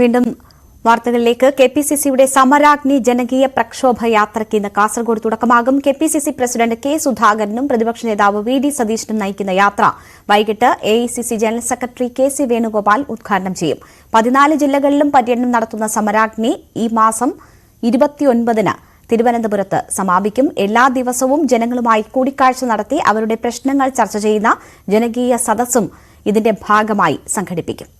വീണ്ടും വാർത്തകളിലേക്ക്. K P C സിയുടെ സമരാഗ്നി ജനകീയ പ്രക്ഷോഭ യാത്രയ്ക്ക് ഇന്ന് കാസർഗോഡ് തുടക്കമാകും. K P C C president K സുധാകരനും പ്രതിപക്ഷ നേതാവ് വി ഡി സതീശനും നയിക്കുന്ന യാത്ര വൈകിട്ട് A I C C general secretary K C Venugopal ഉദ്ഘാടനം ചെയ്യും. പതിനാല് ജില്ലകളിലും പര്യടനം നടത്തുന്ന സമരാഗ്നി ഈ മാസം ഇരുപത്തിയൊൻപതിന് തിരുവനന്തപുരത്ത് സമാപിക്കും. എല്ലാ ദിവസവും ജനങ്ങളുമായി കൂടിക്കാഴ്ച നടത്തി അവരുടെ പ്രശ്നങ്ങൾ ചർച്ച ചെയ്യുന്ന ജനകീയ സദസ്സും ഇതിന്റെ ഭാഗമായി സംഘടിപ്പിക്കും.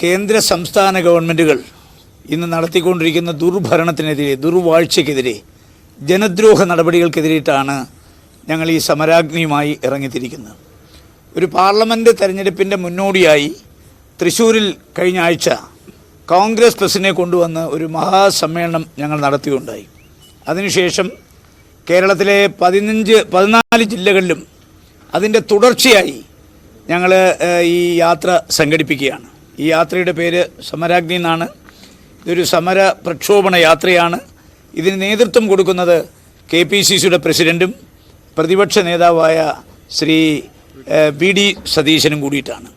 കേന്ദ്ര സംസ്ഥാന ഗവൺമെന്റുകൾ ഇന്ന് നടത്തിക്കൊണ്ടിരിക്കുന്ന ദുർഭരണത്തിനെതിരെ ദുർവാഴ്ചയ്ക്കെതിരെ ജനദ്രോഹ നടപടികൾക്കെതിരെയിട്ടാണ് ഞങ്ങൾ ഈ സമരാഗ്നിയുമായി ഇറങ്ങിത്തിരിക്കുന്നത്. ഒരു പാർലമെന്റ് തെരഞ്ഞെടുപ്പിന്റെ മുന്നോടിയായി തൃശ്ശൂരിൽ കഴിഞ്ഞ ആഴ്ച കോൺഗ്രസ് പ്രസിനെ കൊണ്ടുവന്ന് ഒരു മഹാസമ്മേളനം ഞങ്ങൾ നടത്തുകയുണ്ടായി. അതിനുശേഷം കേരളത്തിലെ പതിനഞ്ച് പതിനാല് ജില്ലകളിലും അതിന്റെ തുടർച്ചയായി ഞങ്ങൾ ഈ യാത്ര സംഘടിപ്പിക്കുകയാണ്. ഈ യാത്രയുടെ പേര് സമരാഗ്നി എന്നാണ്. ഇതൊരു സമര പ്രക്ഷോഭണ യാത്രയാണ്. ഇതിന് നേതൃത്വം കൊടുക്കുന്നത് കെ പി സി സിയുടെ പ്രസിഡന്റും പ്രതിപക്ഷ നേതാവായ ശ്രീ വി ഡി സതീശനും കൂടിയിട്ടാണ്.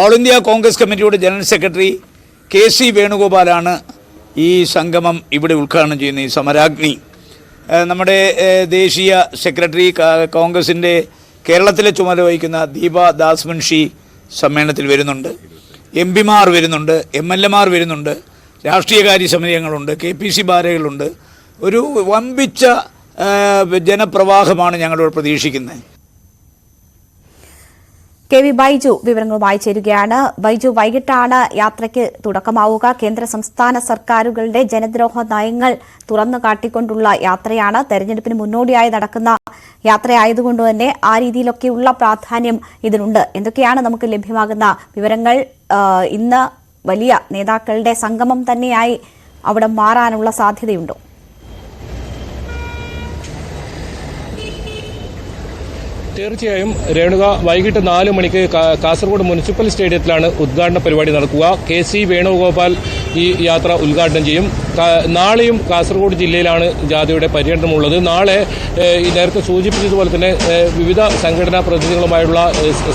ഓൾ ഇന്ത്യ കോൺഗ്രസ് കമ്മിറ്റിയുടെ ജനറൽ സെക്രട്ടറി കെ സി വേണുഗോപാലാണ് ഈ സംഗമം ഇവിടെ ഉദ്ഘാടനം ചെയ്യുന്നത് ഈ സമരാഗ്നി. നമ്മുടെ ദേശീയ സെക്രട്ടറി കോൺഗ്രസിന്റെ കേരളത്തിലെ ചുമതല വഹിക്കുന്ന ദീപ ദാസ് മുൻഷി സമ്മേളനത്തിൽ വരുന്നുണ്ട്. എം പിമാർ വരുന്നുണ്ട് എം എൽ എമാർ വരുന്നുണ്ട് രാഷ്ട്രീയകാര്യ സമിതികളുണ്ട് കെ പി സി ബാരകളുണ്ട്. ഒരു വമ്പിച്ച ജനപ്രവാഹമാണ് ഞങ്ങളിവിടെ പ്രതീക്ഷിക്കുന്നത്. കെ വി ബൈജു വിവരങ്ങളുമായി ചേരുകയാണ്. ബൈജു വൈകിട്ടാണ് യാത്രയ്ക്ക് തുടക്കമാവുക. കേന്ദ്ര സംസ്ഥാന സർക്കാരുകളുടെ ജനദ്രോഹ നയങ്ങൾ തുറന്നു കാട്ടിക്കൊണ്ടുള്ള യാത്രയാണ്. തെരഞ്ഞെടുപ്പിന് മുന്നോടിയായി നടക്കുന്ന യാത്രയായതുകൊണ്ട് തന്നെ ആ രീതിയിലൊക്കെയുള്ള പ്രാധാന്യം ഇതിനുണ്ട്. എന്തൊക്കെയാണ് നമുക്ക് ലഭ്യമാകുന്ന വിവരങ്ങൾ? ഇന്ന് വലിയ നേതാക്കളുടെ സംഗമം തന്നെയായി അവിടെ മാറാനുള്ള സാധ്യതയുണ്ടോ? തീർച്ചയായും രേണുക വൈകിട്ട് നാല് മണിക്ക് കാസർഗോഡ് മുനിസിപ്പൽ സ്റ്റേഡിയത്തിലാണ് ഉദ്ഘാടന പരിപാടി നടക്കുക. കെ സി വേണുഗോപാൽ ഈ യാത്ര ഉദ്ഘാടനം ചെയ്യും. നാളെയും കാസർഗോഡ് ജില്ലയിലാണ് ജാഥയുടെ പര്യടനമുള്ളത്. നാളെ നേരത്തെ സൂചിപ്പിച്ചതുപോലെ തന്നെ വിവിധ സംഘടനാ പ്രതിനിധികളുമായുള്ള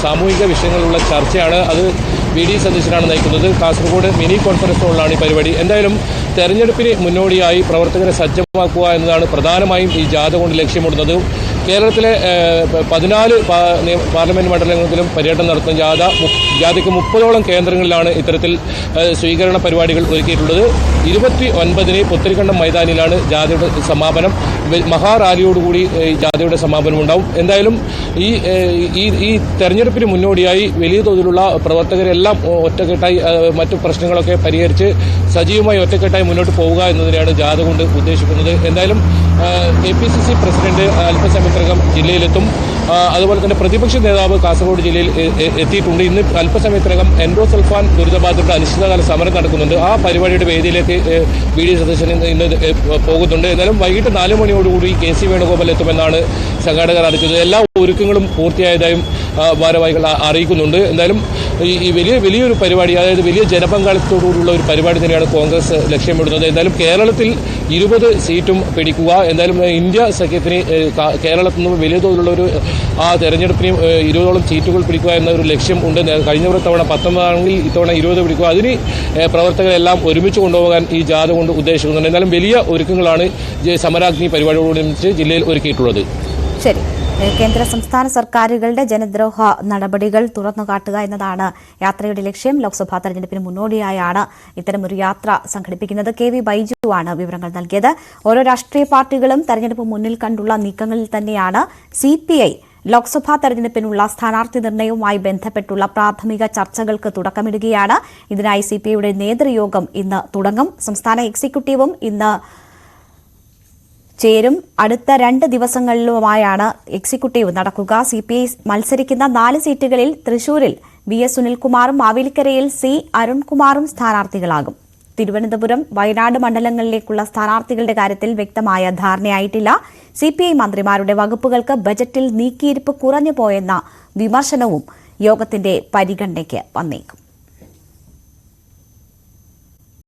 സാമൂഹിക വിഷയങ്ങളിലുള്ള ചർച്ചയാണ് അത് വി ഡി സതീശനാണ് നയിക്കുന്നത്. കാസർഗോഡ് മിനി കോൺഫറൻസ് ഹോളിലാണ് ഈ പരിപാടി. എന്തായാലും തെരഞ്ഞെടുപ്പിന് മുന്നോടിയായി പ്രവർത്തകരെ സജ്ജമാക്കുക എന്നതാണ് പ്രധാനമായും ഈ ജാഥ കൊണ്ട് ലക്ഷ്യമിടുന്നത്. കേരളത്തിലെ പതിനാല് പാർലമെന്റ് മണ്ഡലങ്ങളിലും പര്യടനം നടത്തുന്ന ജാഥ ജാഥയ്ക്ക് മുപ്പതോളം കേന്ദ്രങ്ങളിലാണ് ഇത്തരത്തിൽ സ്വീകരണ പരിപാടികൾ ഒരുക്കിയിട്ടുള്ളത്. ഇരുപത്തി ഒൻപതിന് പുത്തരിക്കണ്ടം മൈതാനിയിലാണ് ജാഥയുടെ സമാപനം. മഹാറാലിയോടുകൂടി ജാഥയുടെ സമാപനം ഉണ്ടാവും. എന്തായാലും ഈ ഈ ഈ തെരഞ്ഞെടുപ്പിന് മുന്നോടിയായി വലിയ തോതിലുള്ള പ്രവർത്തകരെല്ലാം ഒറ്റക്കെട്ടായി മറ്റു പ്രശ്നങ്ങളൊക്കെ പരിഹരിച്ച് സജീവമായി ഒറ്റക്കെട്ടായി മുന്നോട്ട് പോവുക എന്നതിനെയാണ് ജാഥ കൊണ്ട് ഉദ്ദേശിക്കുന്നത്. എന്തായാലും K P C C president അല്പസമയത്തിനകം ജില്ലയിലെത്തും. അതുപോലെ തന്നെ പ്രതിപക്ഷ നേതാവ് കാസർഗോഡ് ജില്ലയിൽ എത്തിയിട്ടുണ്ട്. ഇന്ന് അല്പസമയത്തിനകം എൻഡോസൾഫാൻ ദുരിതബാധിതരുടെ അനിശ്ചിതകാല സമരം നടക്കുന്നുണ്ട്. ആ പരിപാടിയുടെ വേദിയിലേക്ക് ബി ഡി സതീശൻ ഇന്ന് പോകുന്നുണ്ട്. എന്നാലും വൈകിട്ട് നാല് മണിയോടുകൂടി കെ സി വേണുഗോപാൽ എത്തുമെന്നാണ് സംഘാടകർ അറിയിച്ചത്. എല്ലാ ഒരുക്കങ്ങളും പൂർത്തിയായതായും ഭാരവാഹികൾ അറിയിക്കുന്നുണ്ട്. എന്തായാലും ഈ വലിയ വലിയൊരു പരിപാടി അതായത് വലിയ ജനപങ്കാളിത്തത്തോടുകൂടിയുള്ള ഒരു പരിപാടി തന്നെയാണ് കോൺഗ്രസ് ലക്ഷ്യമിടുന്നത്. എന്തായാലും കേരളത്തിൽ ഇരുപത് സീറ്റും പിടിക്കുക. എന്തായാലും ഇന്ത്യ സഖ്യത്തിന് കേരളത്തിൽ നിന്ന് വലിയ തോതിലുള്ള ഒരു ആ തെരഞ്ഞെടുപ്പിന് ഇരുപതോളം സീറ്റുകൾ പിടിക്കുക എന്ന ഒരു ലക്ഷ്യം ഉണ്ട്. കഴിഞ്ഞ തവണ പത്തൊമ്പതാണെങ്കിൽ ഇത്തവണ ഇരുപത് പിടിക്കുക. അതിന് പ്രവർത്തകരെല്ലാം ഒരുമിച്ച് കൊണ്ടുപോകാൻ ഈ ജാഥ കൊണ്ട് ഉദ്ദേശിക്കുന്നുണ്ട്. എന്നാലും വലിയ ഒരുക്കങ്ങളാണ് സമരാഗ്നി പരിപാടിയോടനുബന്ധിച്ച് ജില്ലയിൽ ഒരുക്കിയിട്ടുള്ളത്. ശരി. കേന്ദ്ര സംസ്ഥാന സർക്കാരുകളുടെ ജനദ്രോഹ നടപടികൾ തുറന്നുകാട്ടുക എന്നതാണ് യാത്രയുടെ ലക്ഷ്യം. ലോക്സഭാ തെരഞ്ഞെടുപ്പിന് മുന്നോടിയായാണ് ഇത്തരമൊരു യാത്ര സംഘടിപ്പിക്കുന്നത്. കെ വി ബൈജു ആണ് വിവരങ്ങൾ നൽകിയത്. ഓരോ രാഷ്ട്രീയ പാർട്ടികളും തെരഞ്ഞെടുപ്പ് മുന്നിൽ കണ്ടുള്ള നീക്കങ്ങളിൽ തന്നെയാണ് സി ലോക്സഭാ തെരഞ്ഞെടുപ്പിനുള്ള സ്ഥാനാർത്ഥി നിർണയവുമായി ബന്ധപ്പെട്ടുള്ള പ്രാഥമിക ചർച്ചകൾക്ക് തുടക്കമിടുകയാണ്. ഇതിനായി സി പി ഐയുടെ നേതൃയോഗം ഇന്ന് തുടങ്ങും. സംസ്ഥാന എക്സിക്യൂട്ടീവും ഇന്ന് ചേരും. അടുത്ത രണ്ട് ദിവസങ്ങളിലുമായാണ് എക്സിക്യൂട്ടീവ് നടക്കുക. സി പി ഐ മത്സരിക്കുന്ന നാല് സീറ്റുകളിൽ തൃശൂരിൽ വി എസ് സുനിൽകുമാറും മാവേലിക്കരയിൽ സി അരുൺകുമാറും സ്ഥാനാർത്ഥികളാകും. തിരുവനന്തപുരം വയനാട് മണ്ഡലങ്ങളിലേക്കുള്ള സ്ഥാനാർത്ഥികളുടെ കാര്യത്തിൽ വ്യക്തമായ ധാരണയായിട്ടില്ല. സി പി ഐ മന്ത്രിമാരുടെ വകുപ്പുകൾക്ക് ബജറ്റിൽ നീക്കിയിരിപ്പ് കുറഞ്ഞു പോയെന്ന വിമർശനവും യോഗത്തിന്റെ പരിഗണനയ്ക്ക് വന്നേക്കും.